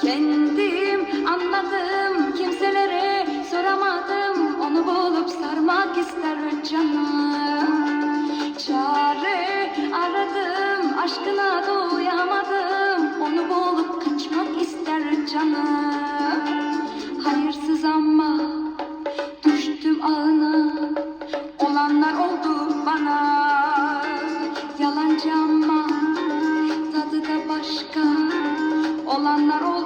Kendim anladım kimselere soramadım. Onu bulup sarmak ister canım. Çare aradım aşkına doyamadım. Onu bulup kaçmak ister canım. Hayırsız ama düştüm ağına. Olanlar oldu bana. Yalancı ama tadı da başka. Olanlar o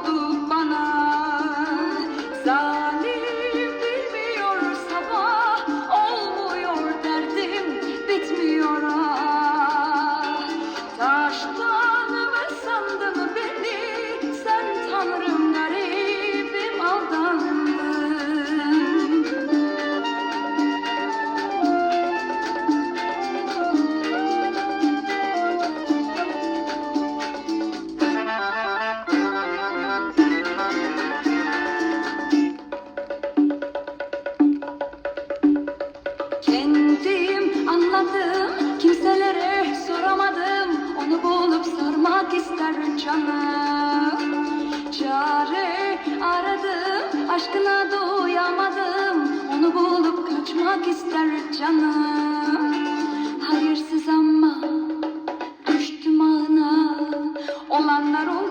bulamadım Kimselere soramadım. Onu bulup sarmak isterim canım. Çare aradım Aşkına doyamadım. Onu bulup kaçmak isterim canım. Hayırsız ama Düştüm ağına Olanlar oldu